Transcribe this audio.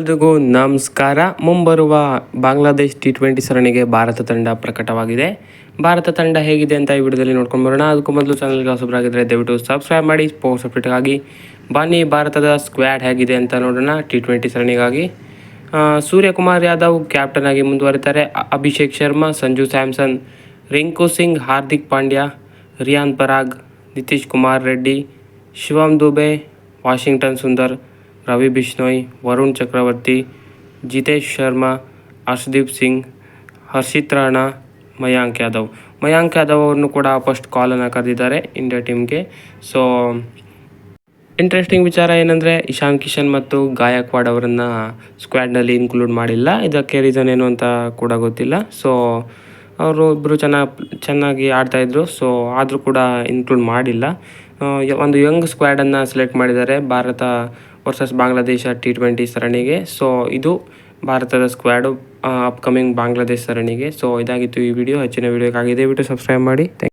ಎಲ್ರಿಗೂ ನಮಸ್ಕಾರ. ಮುಂಬರುವ ಬಾಂಗ್ಲಾದೇಶ್ ಟಿ ಟ್ವೆಂಟಿ ಸರಣಿಗೆ ಭಾರತ ತಂಡ ಪ್ರಕಟವಾಗಿದೆ. ಭಾರತ ತಂಡ ಹೇಗಿದೆ ಅಂತ ಈ ವಿಡಿಯೋದಲ್ಲಿ ನೋಡ್ಕೊಂಡು ಬರೋಣ. ಅದಕ್ಕೂ ಮೊದಲು ಚಾನಲ್ಗೆ ಹೊಸಬರಾಗಿದ್ದರೆ ದಯವಿಟ್ಟು ಸಬ್ಸ್ಕ್ರೈಬ್ ಮಾಡಿ ಸ್ಪೋರ್ಟ್ಸ್ ಅಪ್ಡೇಟ್ಗಾಗಿ ಬನ್ನಿ, ಭಾರತದ ಸ್ಕ್ವಾಡ್ ಹೇಗಿದೆ ಅಂತ ನೋಡೋಣ ಟಿ ಟ್ವೆಂಟಿ ಸರಣಿಗಾಗಿ ಸೂರ್ಯಕುಮಾರ್ ಯಾದವ್ ಕ್ಯಾಪ್ಟನ್ ಆಗಿ ಮುಂದುವರಿತಾರೆ. ಅಭಿಷೇಕ್ ಶರ್ಮಾ, ಸಂಜು ಸ್ಯಾಮ್ಸನ್, ರಿಂಕು ಸಿಂಗ್, ಹಾರ್ದಿಕ್ ಪಾಂಡ್ಯ, ರಿಯಾನ್ ಪರಾಗ್, ನಿತೀಶ್ ಕುಮಾರ್ ರೆಡ್ಡಿ ಶಿವಮ್ ದುಬೆ, ವಾಷಿಂಗ್ಟನ್ ಸುಂದರ್ ರವಿ ಬಿಷ್ಣೋಯ್, ವರುಣ್ ಚಕ್ರವರ್ತಿ, ಜಿತೇಶ್ ಶರ್ಮಾ, ಹರ್ಷದೀಪ್ ಸಿಂಗ್, ಹರ್ಷಿತ್ ರಾಣಾ, ಮಯಾಂಕ್ ಯಾದವ್. ಮಯಾಂಕ್ ಯಾದವ್ ಅವ್ರನ್ನು ಕೂಡ ಫಸ್ಟ್ ಕಾಲನ್ನು ಕರೆದಿದ್ದಾರೆ ಇಂಡಿಯಾ ಟೀಮ್ಗೆ ಸೊ ಇಂಟ್ರೆಸ್ಟಿಂಗ್ ವಿಚಾರ ಏನಂದರೆ ಇಶಾನ್ ಕಿಶನ್ ಮತ್ತು ಗಾಯಕ್ವಾಡ್ ಅವರನ್ನು ಸ್ಕ್ವಾಡ್ನಲ್ಲಿ ಇನ್ಕ್ಲೂಡ್ ಮಾಡಿಲ್ಲ. ಇದಕ್ಕೆ ರೀಸನ್ ಏನು ಅಂತ ಕೂಡ ಗೊತ್ತಿಲ್ಲ. ಸೊ ಅವರು ಇಬ್ಬರು ಚೆನ್ನಾಗಿ ಚೆನ್ನಾಗಿ ಆಡ್ತಾಯಿದ್ರು ಸೊ ಆದರೂ ಕೂಡ ಇನ್ಕ್ಲೂಡ್ ಮಾಡಿಲ್ಲ. ಒಂದು ಯಂಗ್ ಸ್ಕ್ವಾಡನ್ನು ಸೆಲೆಕ್ಟ್ ಮಾಡಿದ್ದಾರೆ. Bharat versus Bangladesh T twenty ಸರಣಿಗೆ. ಸೊ ಇದು ಭಾರತದ ಸ್ಕ್ವಾಡು ಅಪ್ಕಮಿಂಗ್ ಬಾಂಗ್ಲಾದೇಶ ಸರಣಿಗೆ. ಸೊ ಇದಾಗಿತ್ತು ಈ ವಿಡಿಯೋ ಹೆಚ್ಚಿನ ವಿಡಿಯೋಕ್ಕಾಗಿ ದಯವಿಟ್ಟು ಸಬ್ಸ್ಕ್ರೈಬ್ ಮಾಡಿ. ಥ್ಯಾಂಕ್